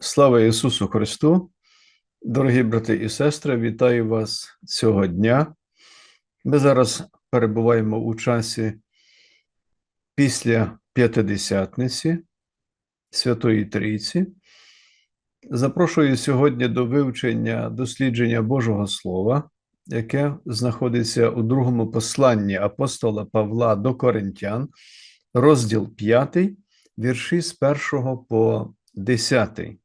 Слава Ісусу Христу! Дорогі брати і сестри, вітаю вас цього дня. Ми зараз перебуваємо у часі після П'ятидесятниці Святої Трійці. Запрошую сьогодні до вивчення дослідження Божого Слова, яке знаходиться у другому посланні апостола Павла до Коринтян, розділ 5, вірші з 1 по 10.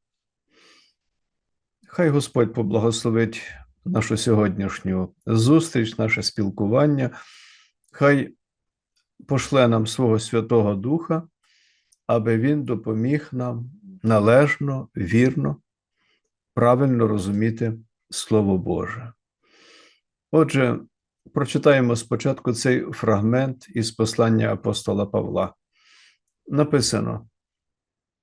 Хай Господь поблагословить нашу сьогоднішню зустріч, наше спілкування. Хай пошле нам свого Святого Духа, аби Він допоміг нам належно, вірно, правильно розуміти Слово Боже. Отже, прочитаємо спочатку цей фрагмент із послання апостола Павла. Написано: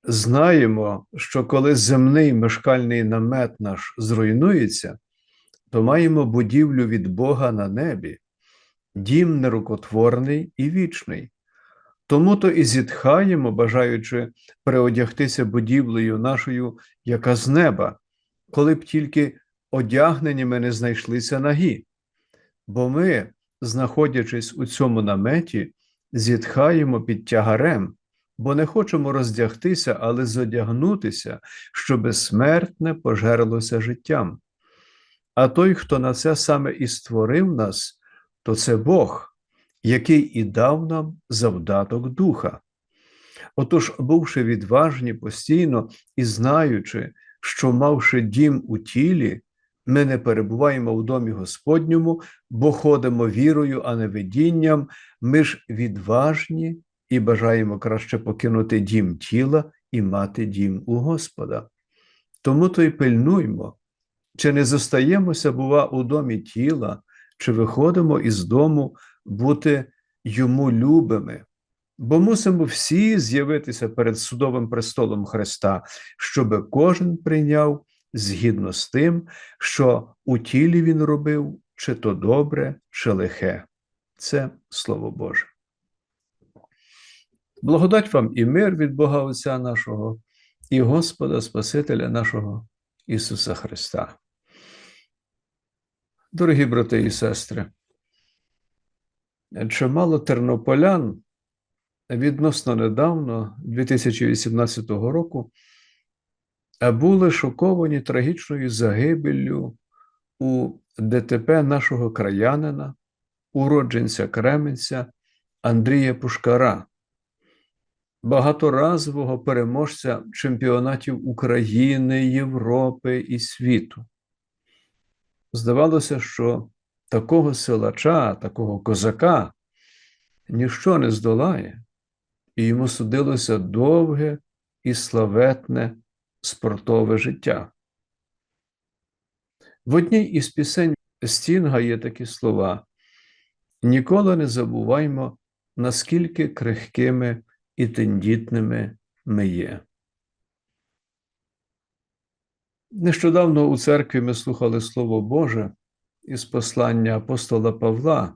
Знаємо, що коли земний мешкальний намет наш зруйнується, то маємо будівлю від Бога на небі, дім нерукотворний і вічний. Тому то і зітхаємо, бажаючи переодягтися будівлею нашою, яка з неба, коли б тільки одягнені ми не знайшлися нагі. Бо ми, знаходячись у цьому наметі, зітхаємо під тягарем бо не хочемо роздягтися, але зодягнутися, щоби смертне пожерлося життям. А той, хто на це саме і створив нас, то це Бог, який і дав нам завдаток духа. Отож, бувши відважні постійно і знаючи, що, мавши дім у тілі, ми не перебуваємо в домі Господньому, бо ходимо вірою, а не видінням, ми ж відважні і бажаємо краще покинути дім тіла і мати дім у Господа. Тому то й пильнуймо, чи не зостаємося, бува, у домі тіла, чи виходимо із дому бути йому любими, бо мусимо всі з'явитися перед судовим престолом Христа, щоби кожен прийняв згідно з тим, що у тілі він робив, чи то добре, чи лихе. Це Слово Боже. Благодать вам і мир від Бога Отця нашого і Господа Спасителя нашого Ісуса Христа. Дорогі брати і сестри, чимало тернополян відносно недавно, 2018 року, були шоковані трагічною загибеллю у ДТП нашого краянина, уродженця Кременця Андрія Пушкара багаторазового переможця чемпіонатів України, Європи і світу. Здавалося, що такого силача, такого козака ніщо не здолає, і йому судилося довге і славетне спортове життя. В одній із пісень Стінга є такі слова: ніколи не забуваймо, наскільки крихкими і тендітними ми є. Нещодавно у церкві ми слухали Слово Боже із послання апостола Павла,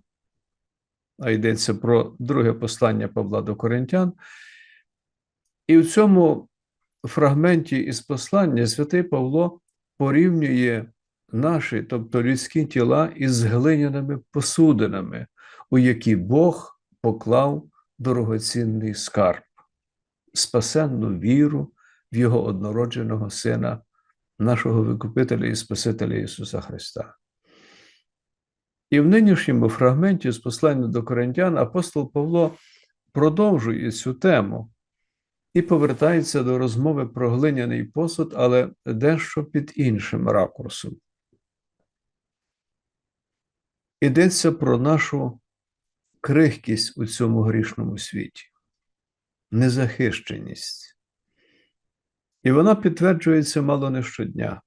а йдеться про друге послання Павла до Коринтян. І в цьому фрагменті із послання святий Павло порівнює наші, тобто людські тіла, із глиняними посудинами, у які Бог поклав дорогоцінний скарб, спасенну віру в Його однородженого Сина, нашого Викупителя і Спасителя Ісуса Христа. І в нинішньому фрагменті з послання до Коринтян апостол Павло продовжує цю тему і повертається до розмови про глиняний посуд, але дещо під іншим ракурсом. Йдеться про нашу крихкість у цьому грішному світі, незахищеність. І вона підтверджується мало не щодня.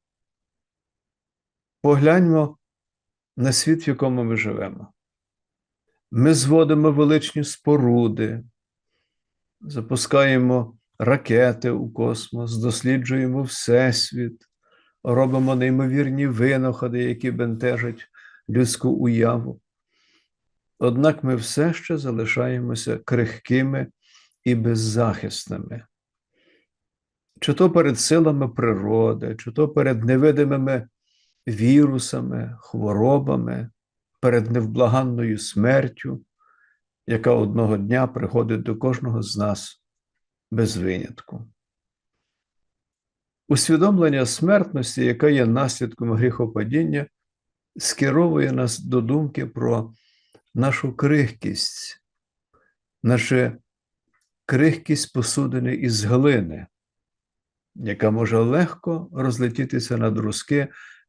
Погляньмо на світ, в якому ми живемо. Ми зводимо величні споруди, запускаємо ракети у космос, досліджуємо Всесвіт, робимо неймовірні винаходи, які бентежать людську уяву. Однак ми все ще залишаємося крихкими і беззахисними. чи то перед силами природи, чи то перед невидимими вірусами, хворобами, перед невблаганною смертю, яка одного дня приходить до кожного з нас без винятку. Усвідомлення смертності, яка є наслідком гріхопадіння, скеровує нас до думки про нашу крихкість, нашу крихкість посудини із глини, яка може легко розлетітися на друзки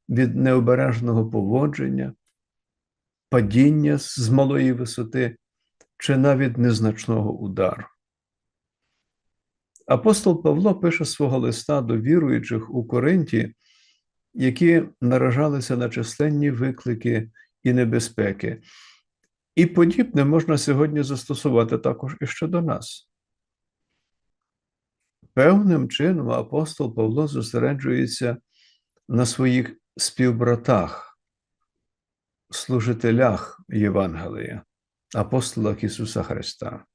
від необережного поводження, падіння з малої висоти чи навіть незначного удару. Апостол Павло пише свого листа до віруючих у Коринті, які наражалися на численні виклики і небезпеки. І подібне можна сьогодні застосувати також і щодо нас. Певним чином апостол Павло зосереджується на своїх співбратах, служителях Євангелія, апостолах Ісуса Христа.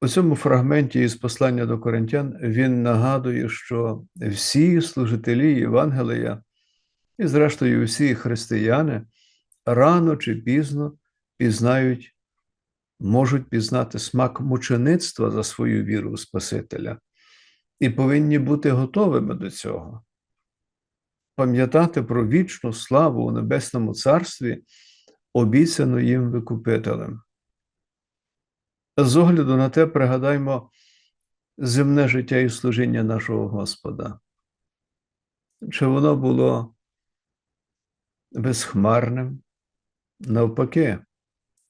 У цьому фрагменті із послання до Коринтян він нагадує, що всі служителі Євангелія, і, зрештою, всі християни рано чи пізно пізнають, можуть пізнати смак мучеництва за свою віру у Спасителя і повинні бути готовими до цього, пам'ятати про вічну славу у Небесному Царстві, обіцяну їм викупителем. З огляду на те, пригадаймо земне життя і служіння нашого Господа. Чи воно було безхмарним? Навпаки,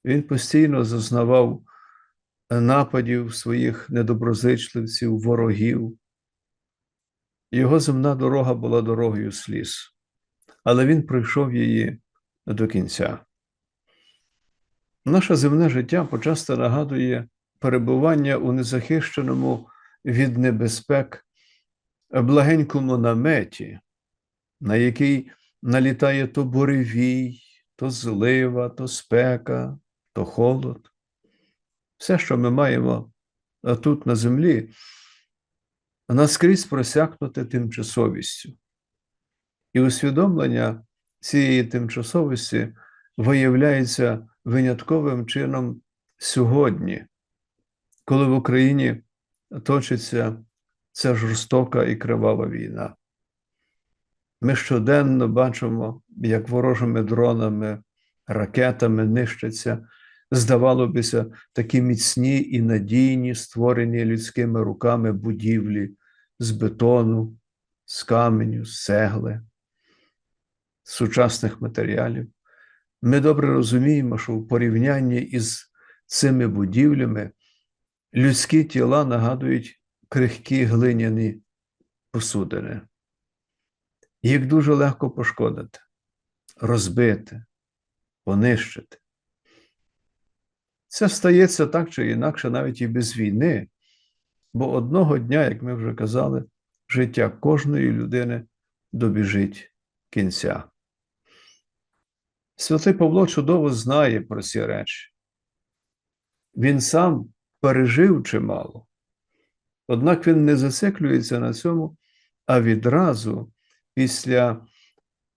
він постійно зазнавав нападів своїх недоброзичливців, ворогів. Його земна дорога була дорогою сліз, але він пройшов її до кінця. Наше земне життя почасто нагадує перебування у незахищеному від небезпек благенькому наметі, на який налітає то буревій, то злива, то спека, то холод. Все, що ми маємо тут на землі, наскрізь просякнуте тимчасовістю. І усвідомлення цієї тимчасовості виявляється винятковим чином сьогодні, коли в Україні точиться ця жорстока і кривава війна. Ми щоденно бачимо, як ворожими дронами, ракетами нищаться, здавало бися, такі міцні і надійні, створені людськими руками будівлі з бетону, з каменю, з цегли, з сучасних матеріалів. Ми добре розуміємо, що в порівнянні із цими будівлями людські тіла нагадують крихкі глиняні посудини. Їх дуже легко пошкодити, розбити, понищити. Це стається так чи інакше навіть і без війни, бо одного дня, як ми вже казали, життя кожної людини добіжить кінця. Святий Павло чудово знає про ці речі. Він сам пережив чимало. Однак він не зациклюється на цьому, а відразу після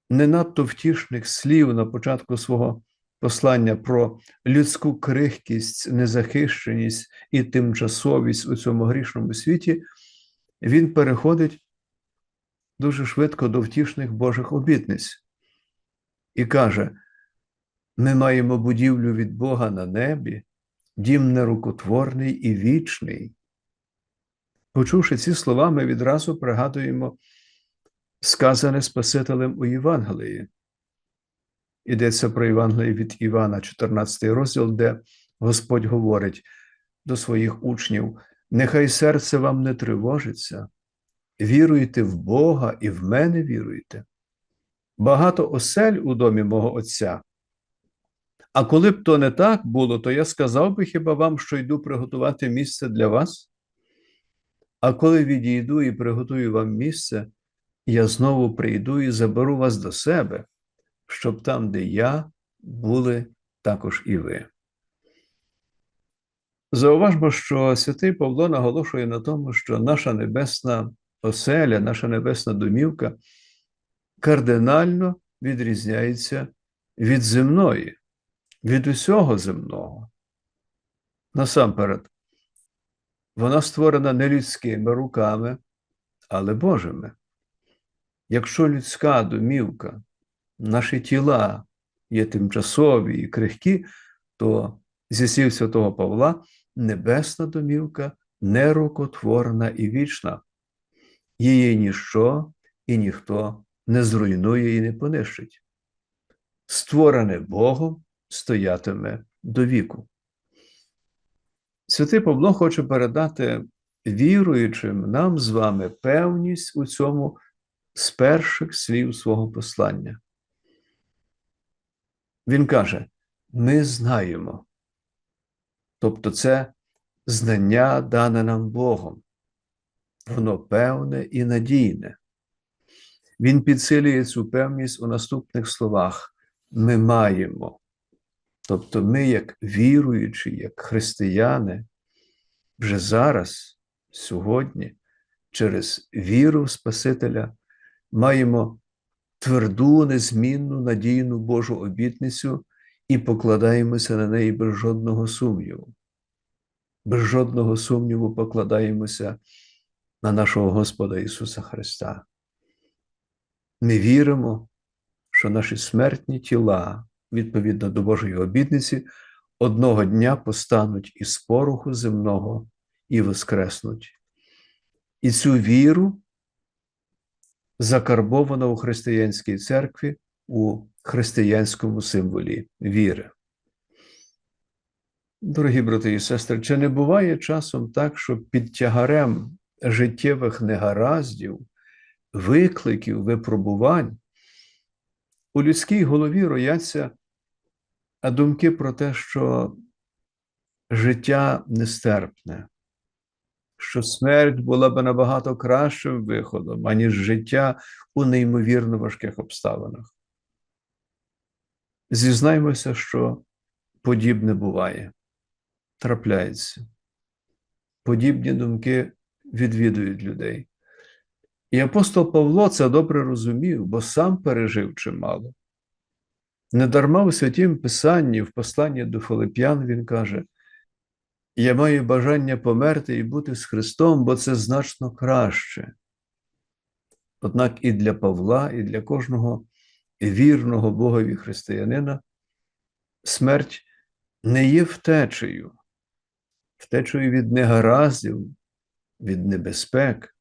не надто втішних слів на початку свого послання про людську крихкість, незахищеність і тимчасовість у цьому грішному світі, він переходить дуже швидко до втішних Божих обітниць і каже: ми маємо будівлю від Бога на небі, дім нерукотворний і вічний. Почувши ці слова, ми відразу пригадуємо сказане Спасителем у Євангелії. Йдеться про Євангеліє від Івана, 14 розділ, де Господь говорить до своїх учнів: нехай серце вам не тривожиться, віруйте в Бога і в мене віруйте. Багато осель у домі мого Отця. А коли б то не так було, то я сказав би хіба вам, що йду приготувати місце для вас? А коли відійду і приготую вам місце, я знову прийду і заберу вас до себе, щоб там, де я, були також і ви. Зауважмо, що святий Павло наголошує на тому, що наша небесна оселя, наша небесна домівка кардинально відрізняється від земної, від усього земного. Насамперед, вона створена не людськими руками, але Божими. Якщо людська домівка, наші тіла є тимчасові і крихкі, то зі слів святого Павла небесна домівка нерукотворна і вічна. Її ніщо і ніхто не зруйнує і не понищить. Створене Богом стоятиме до віку. Святий Павло хоче передати віруючим нам з вами певність у цьому з перших слів свого послання. Він каже: ми знаємо. Тобто, це знання дане нам Богом, воно певне і надійне. Він підсилює цю певність у наступних словах: ми маємо. Тобто, ми, як віруючі, як християни, вже зараз, сьогодні, через віру в Спасителя, маємо тверду, незмінну, надійну Божу обітницю і покладаємося на неї без жодного сумніву. Без жодного сумніву покладаємося на нашого Господа Ісуса Христа. Ми віримо, що наші смертні тіла, відповідно до Божої обітниці, одного дня постануть із пороху земного і воскреснуть. І цю віру закарбовано у християнській церкві у християнському символі віри. Дорогі брати і сестри, чи не буває часом так, що під тягарем життєвих негараздів, викликів, випробувань у людській голові рояться думки про те, що життя нестерпне, що смерть була б набагато кращим виходом, аніж життя у неймовірно важких обставинах. Зізнаймося, що подібне буває, трапляється. Подібні думки відвідують людей. І апостол Павло це добре розумів, бо сам пережив чимало. Недарма у святім Писанні, в посланні до Филип'ян, він каже: Я маю бажання померти і бути з Христом, бо це значно краще. Однак і для Павла, і для кожного вірного Богові християнина смерть не є втечею, втечею від негараздів, від небезпек,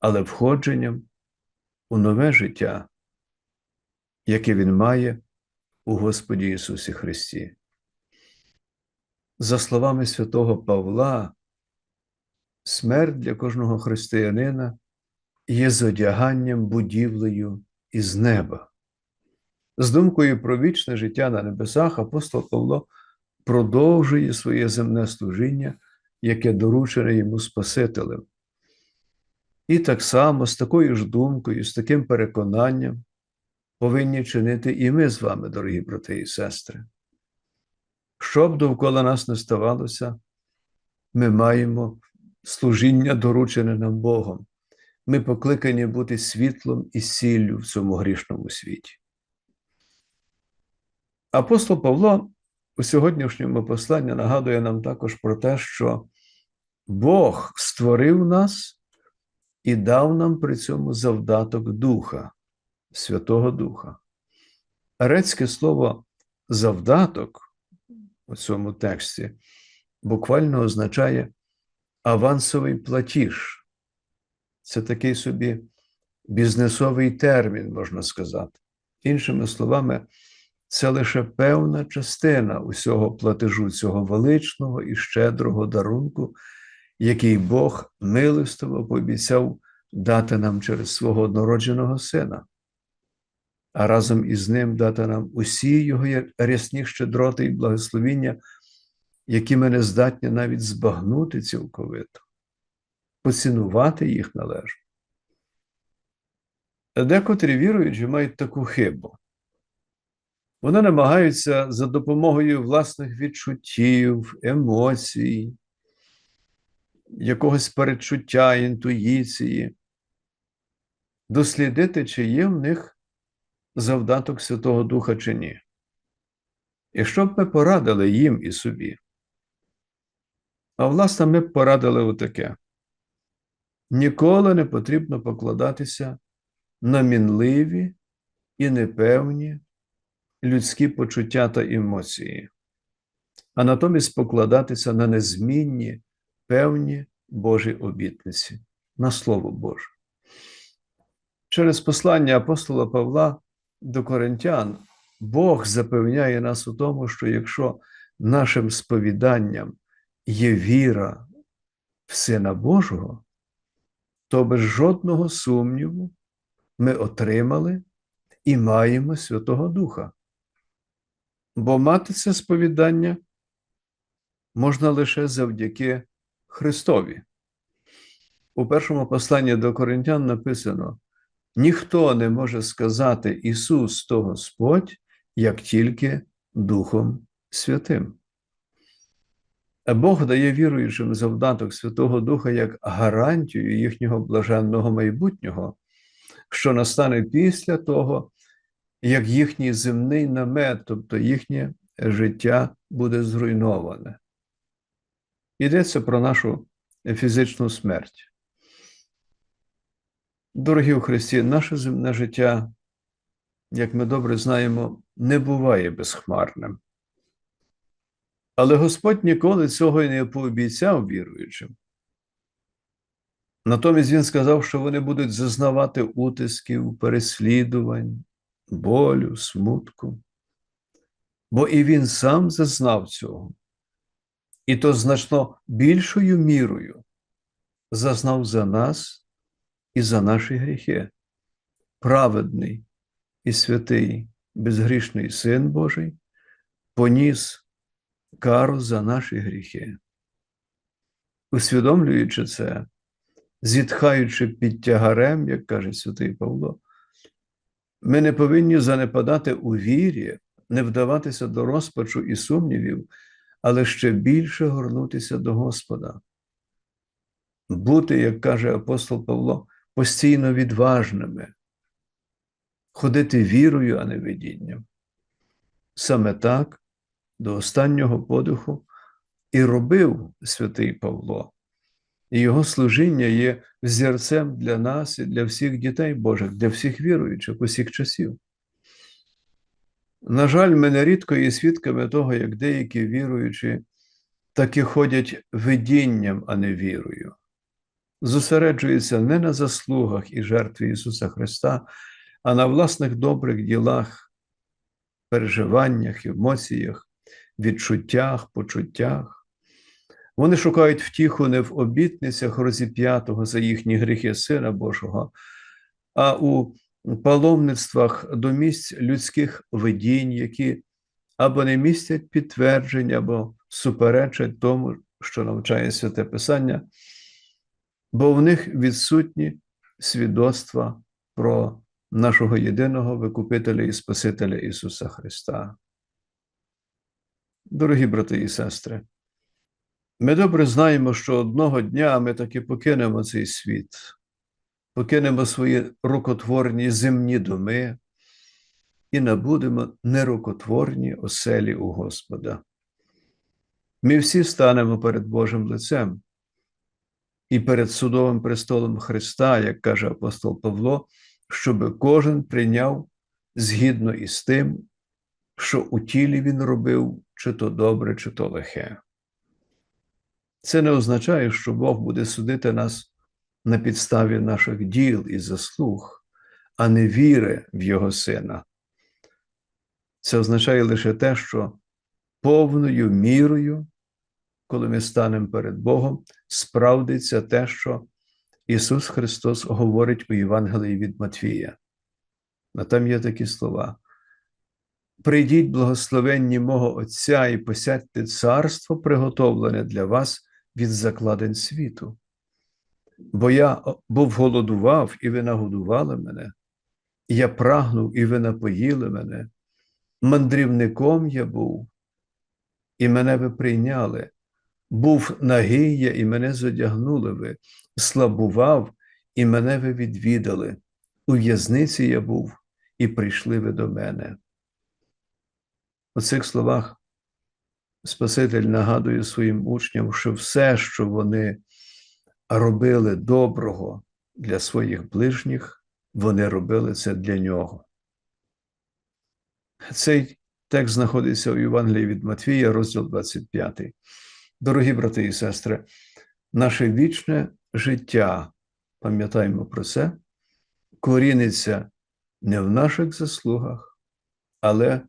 але входженням у нове життя, яке Він має у Господі Ісусі Христі. За словами святого Павла, смерть для кожного християнина є зодяганням будівлею із неба. З думкою про вічне життя на небесах апостол Павло продовжує своє земне служіння, яке доручене йому Спасителем. І так само з такою ж думкою, з таким переконанням повинні чинити і ми з вами, дорогі брати і сестри. Що б довкола нас не ставалося, ми маємо служіння, доручене нам Богом. Ми покликані бути світлом і сіллю в цьому грішному світі. Апостол Павло у сьогоднішньому посланні нагадує нам також про те, що Бог створив нас і дав нам при цьому завдаток Духа, Святого Духа. Грецьке слово завдаток у цьому тексті буквально означає авансовий платіж. Це такий собі бізнесовий термін, можна сказати. Іншими словами, це лише певна частина усього платежу цього величного і щедрого дарунку, який Бог милостиво пообіцяв дати нам через свого однородженого сина, а разом із ним дати нам усі його рясні щедроти і благословіння, які ми не здатні навіть збагнути цілковито, поцінувати їх належно. Декотрі віруючі мають таку хибу. Вони намагаються за допомогою власних відчуттів, емоцій, якогось передчуття, інтуїції, дослідити, чи є в них завдаток Святого Духа чи ні. І що б ми порадили їм і собі? А власне, ми б порадили отаке: ніколи не потрібно покладатися на мінливі і непевні людські почуття та емоції, а натомість покладатися на незмінні певні Божі обітниці, на Слово Боже. Через послання апостола Павла до Коринтян Бог запевняє нас у тому, що якщо нашим сповіданням є віра в Сина Божого, то без жодного сумніву ми отримали і маємо Святого Духа. Бо мати це сповідання можна лише завдяки Христові. У першому посланні до Коринтян написано: ніхто не може сказати Ісус то Господь, як тільки Духом Святим. Бог дає віруючим завдаток Святого Духа як гарантію їхнього блаженного майбутнього, що настане після того, як їхній земний намет, тобто їхнє життя буде зруйноване. Йдеться про нашу фізичну смерть. Дорогі у Христі, наше земне життя, як ми добре знаємо, не буває безхмарним. Але Господь ніколи цього і не пообіцяв віруючим. Натомість Він сказав, що вони будуть зазнавати утисків, переслідувань, болю, смутку. Бо і він сам зазнав цього, і то значно більшою мірою зазнав за нас і за наші гріхи. Праведний і святий, безгрішний Син Божий поніс кару за наші гріхи. Усвідомлюючи це, зітхаючи під тягарем, як каже святий Павло, ми не повинні занепадати у вірі, не вдаватися до розпачу і сумнівів, але ще більше горнутися до Господа. Бути, як каже апостол Павло, постійно відважними, ходити вірою, а не видінням. Саме так до останнього подиху і робив святий Павло. І його служіння є взірцем для нас і для всіх дітей Божих, для всіх віруючих усіх часів. На жаль, ми нерідко є свідками того, як деякі віруючі таки ходять видінням, а не вірою, зосереджуються не на заслугах і жертві Ісуса Христа, а на власних добрих ділах, переживаннях, емоціях, відчуттях, почуттях. Вони шукають втіху не в обітницях розіп'ятого за їхні гріхи Сина Божого, а у паломництвах до місць людських видінь, які або не містять підтверджень, або суперечать тому, що навчає Святе Писання, бо в них відсутні свідоцтва про нашого єдиного Викупителя і Спасителя Ісуса Христа. Дорогі брати і сестри, ми добре знаємо, що одного дня ми таки покинемо цей світ, покинемо свої рукотворні земні доми і набудемо нерукотворні оселі у Господа. Ми всі станемо перед Божим лицем і перед судовим престолом Христа, як каже апостол Павло, щоб кожен прийняв згідно із тим, що у тілі він робив, чи то добре, чи то лихе. Це не означає, що Бог буде судити нас на підставі наших діл і заслуг, а не віри в Його Сина. Це означає лише те, що повною мірою, коли ми станемо перед Богом, справдиться те, що Ісус Христос говорить у Євангелії від Матвія. А там є такі слова. Прийдіть, благословенні мого Отця, і посядьте царство, приготовлене для вас від закладень світу. Бо я був голодував, і ви нагодували мене, я прагнув, і ви напоїли мене, мандрівником я був, і мене ви прийняли. Був нагий я, і мене зодягнули ви, слабував, і мене ви відвідали. У в'язниці я був, і прийшли ви до мене. У цих словах Спаситель нагадує своїм учням, що все, що вони робили доброго для своїх ближніх, вони робили це для нього. Цей текст знаходиться у Євангелії від Матвія, розділ 25. Дорогі брати і сестри, наше вічне життя, пам'ятаємо про це, коріниться не в наших заслугах, але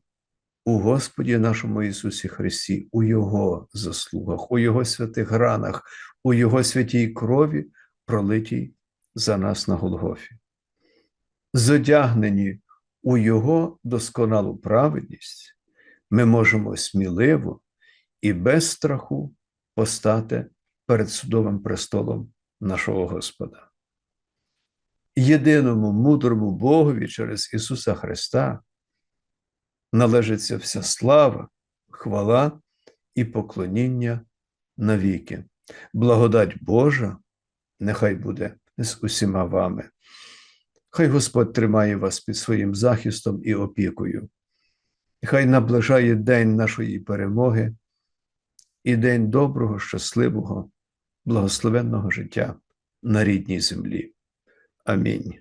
у Господі нашому Ісусі Христі, у Його заслугах, у Його святих ранах, у Його святій крові, пролитій за нас на Голгофі. Зодягнені у Його досконалу праведність, ми можемо сміливо і без страху постати перед судовим престолом нашого Господа. Єдиному мудрому Богові через Ісуса Христа належиться вся слава, хвала і поклоніння навіки. Благодать Божа нехай буде з усіма вами. Хай Господь тримає вас під своїм захистом і опікою. Хай наближає день нашої перемоги і день доброго, щасливого, благословенного життя на рідній землі. Амінь.